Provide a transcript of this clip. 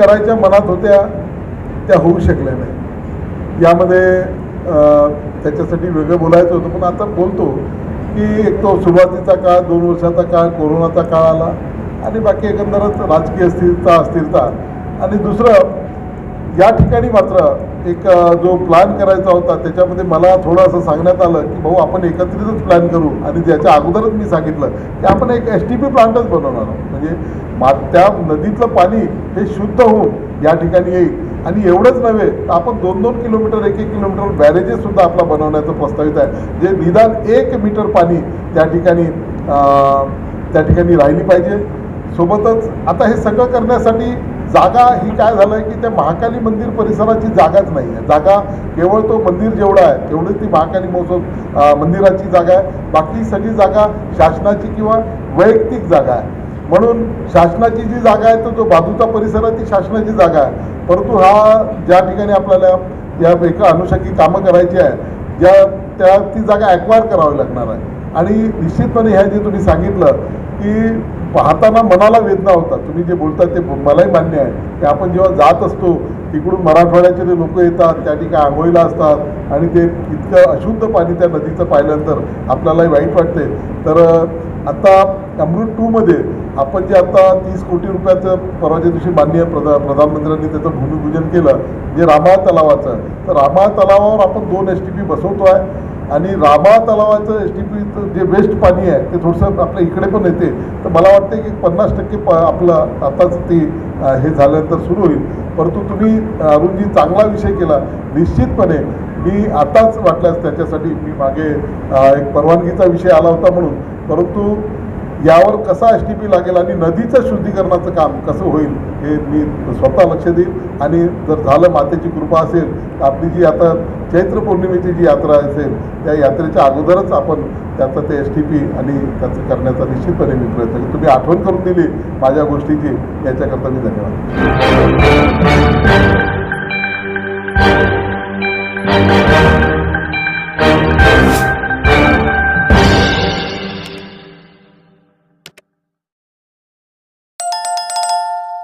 करायच्या मनात होत्या त्या होऊ शकल्या नाही. यामध्ये त्याच्यासाठी वेगळं बोलायचं होतं पण आता बोलतो की एक तो सुरुवातीचा काळ दोन वर्षाचा काळ कोरोनाचा काळ आला आणि बाकी एकंदरच राजकीय स्थिरता अस्थिरता आणि दुसरं या ठिकाणी मात्र एक जो प्लॅन करायचा होता त्याच्यामध्ये मला थोडं असं सांगण्यात आलं की भाऊ आपण एकत्रितच प्लॅन करू आणि त्याच्या अगोदरच मी सांगितलं की आपण एक एस टी पी प्लांटच बनवणार आहोत. म्हणजे मा त्या नदीतलं पाणी हे शुद्ध होऊन या ठिकाणी येईल. आणि एवढंच नव्हे तर आपण दोन दोन किलोमीटर एक एक किलोमीटर बॅरेजेस सुद्धा आपला बनवण्याचं प्रस्तावित आहे. जे निदान एक मीटर पाणी त्या ठिकाणी त्या ठिकाणी राहिली पाहिजे. सोबतच आता हे सगळं करण्यासाठी जागा ही काय झालं आहे की त्या महाकाली मंदिर परिसराची जागाच नाही आहे जागा केवळ तो मंदिर जेवढा आहे तेवढी ती महाकाली महोत्सव मंदिराची जागा आहे. बाकी सगळी जागा शासनाची किंवा वैयक्तिक जागा आहे. म्हणून शासनाची जी जागा आहे तर जो बाजूचा परिसर आहे ती शासनाची जागा आहे. परंतु हा ज्या ठिकाणी आपल्याला या एका अनुषंगी कामं करायची आहे ज्या त्या ती जागा ॲक्वायर करावी लागणार आहे. आणि निश्चितपणे ह्या जे तुम्ही सांगितलं की पाहताना मनाला वेदना होतात. तुम्ही जे बोलता ते मलाही मान्य आहे. की आपण जेव्हा जात असतो तिकडून मराठवाड्याचे जे लोक येतात त्या ठिकाणी आंघोळीला असतात आणि ते इतकं अशुद्ध पाणी त्या नदीचं पाहिल्यानंतर आपल्यालाही वाईट वाटते. तर आता अमृत टूमध्ये आपण जे आता तीस कोटी रुपयाचं परवाच्या दिवशी माननीय प्रधा प्रधानमंत्र्यांनी त्याचं भूमिपूजन केलं जे रामा तलावाचं तर रामा तलावावर आपण दोन एस टी पी बसवतो आहे. आणि रामा तलावाचं एस टी पीचं जे वेस्ट पाणी आहे ते थोडंसं आपल्या इकडे पण येते. तर मला वाटतं की पन्नास टक्के प आपलं आताच ते हे झाल्यानंतर सुरू होईल. परंतु तुम्ही अरुणजी चांगला विषय केला. निश्चितपणे मी आताच वाटल्यास त्याच्यासाठी मी मागे एक परवानगीचा विषय आला होता म्हणून. परंतु यावर कसा एस टी पी लागेल आणि नदीचं शुद्धीकरणाचं काम कसं होईल हे मी स्वतः लक्ष देईन. आणि जर झालं मातेची कृपा असेल तर आपली जी आता चैत्र पौर्णिमेची जी यात्रा असेल त्या यात्रेच्या अगोदरच आपण त्याचं ते एस टी पी आणि त्याचं करण्याचा निश्चितपणे मी प्रयत्न तुम्ही आठवण करून दिली माझ्या गोष्टीची याच्याकरता मी धन्यवाद.